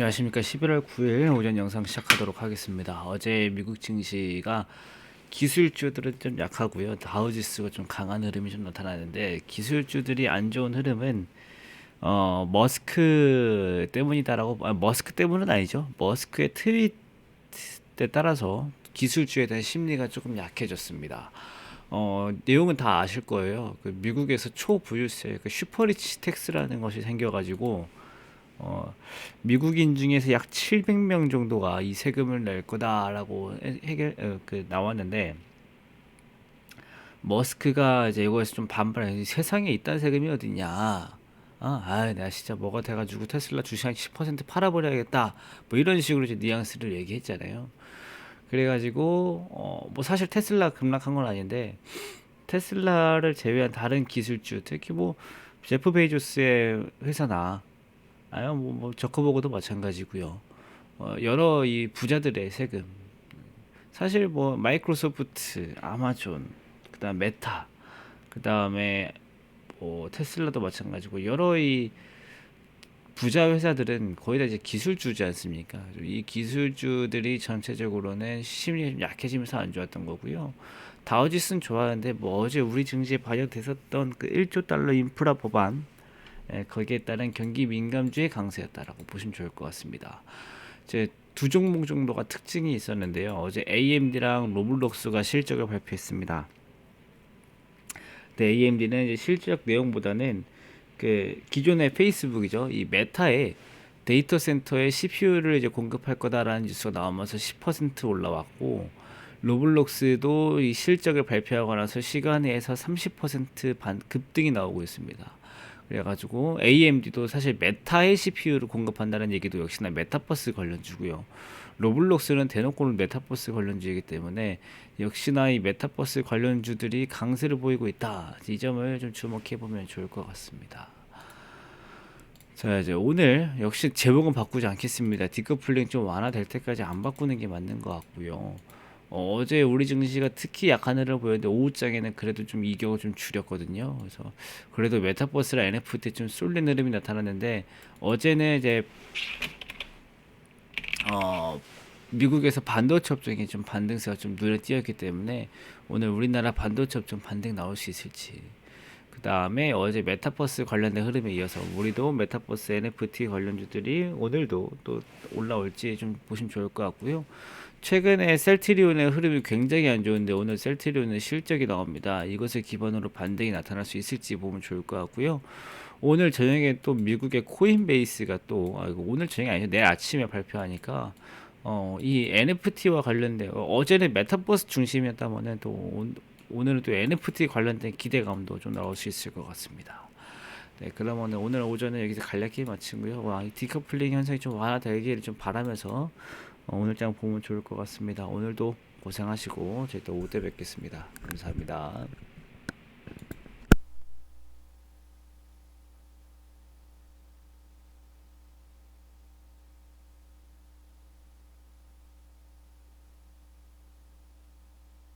안녕하십니까. 11월 9일 오전 영상 시작하도록 하겠습니다. 어제 미국 증시가 기술주들은 좀 약하고요. 다우지수가 좀 강한 흐름이 좀 나타나는데 기술주들이 안 좋은 흐름은 어 머스크 때문이다라고 아, 머스크 때문은 아니죠. 머스크의 트윗에 따라서 기술주에 대한 심리가 조금 약해졌습니다. 어 내용은 다 아실 거예요. 그 미국에서 초부유세 그 슈퍼리치 텍스라는 것이 생겨가지고 어, 미국인 중에서 약 700명 정도가 이 세금을 낼 거다라고 해- 해결 어, 그 나왔는데 머스크가 이제 이거에서 좀 반발해. 세상에 이딴 세금이 어딨냐? 아, 아, 내가 진짜 뭐가 돼가지고 테슬라 주식 한 10% 팔아버려야겠다. 뭐 이런 식으로 이제 뉘앙스를 얘기했잖아요. 그래가지고 어, 뭐 사실 테슬라 급락한 건 아닌데 테슬라를 제외한 다른 기술주, 특히 뭐 제프 베이조스의 회사나 아유 뭐, 뭐 저커버그도 마찬가지고요. 어, 여러 이 부자들의 세금 사실 뭐 마이크로소프트, 아마존, 그다음 메타, 그다음에 뭐 테슬라도 마찬가지고 여러 이 부자 회사들은 거의 다 이제 기술주지 않습니까? 이 기술주들이 전체적으로는 심리가 좀 약해지면서 안 좋았던 거고요. 다우지수는 좋아하는데 뭐 어제 우리 증시에 반영됐었던 그 1조 달러 인프라 법안 예, 거기에 따른 경기 민감주의 강세였다라고 보시면 좋을 것 같습니다. 이제 두 종목 정도가 특징이 있었는데요. 어제 AMD랑 로블록스가 실적을 발표했습니다. 근데 AMD는 이제 실적 내용보다는 그 기존의 페이스북이죠. 이 메타에 데이터 센터에 CPU를 이제 공급할 거다라는 뉴스가 나오면서 10% 올라왔고 로블록스도 이 실적을 발표하고 나서 시간에서 30%반 급등이 나오고 있습니다. 그래가지고 AMD도 사실 메타의 CPU를 공급한다는 얘기도 역시나 메타버스 관련주고요. 로블록스는 대놓고는 메타버스 관련주이기 때문에 역시나 이 메타버스 관련주들이 강세를 보이고 있다. 이 점을 좀 주목해 보면 좋을 것 같습니다. 자 이제 오늘 역시 제목은 바꾸지 않겠습니다. 디커플링 좀 완화될 때까지 안 바꾸는 게 맞는 것 같고요. 어, 어제 우리 증시가 특히 약한 흐름을 보였는데 오후장에는 그래도 좀 이격을 좀 줄였거든요. 그래서 그래도 메타버스랑 NFT 좀 쏠린 흐름이 나타났는데 어제는 이제 어 미국에서 반도체 업종이 좀 반등세가 좀 눈에 띄었기 때문에 오늘 우리나라 반도체 업종 반등 나올 수 있을지 그 다음에 어제 메타버스 관련된 흐름에 이어서 우리도 메타버스 NFT 관련주들이 오늘도 또 올라올지 좀 보시면 좋을 것 같고요. 최근에 셀트리온의 흐름이 굉장히 안 좋은데 오늘 셀트리온의 실적이 나옵니다. 이것을 기반으로 반등이 나타날 수 있을지 보면 좋을 것 같고요. 오늘 저녁에 또 미국의 코인베이스가 또 아, 오늘 저녁이 아니죠 내일 아침에 발표하니까 어, 이 NFT와 관련된 어, 어제는 메타버스 중심이었다면은 또 온- 오늘은 또 NFT 관련된 기대감도 좀 나올 수 있을 것 같습니다. 네, 그러면 오늘 오전에 여기서 간략히 마치고요. 와, 이 디커플링 현상이 좀 완화되기를 좀 바라면서 어, 오늘 장 보면 좋을 것 같습니다. 오늘도 고생하시고 저희 또 오후 때 뵙겠습니다. 감사합니다.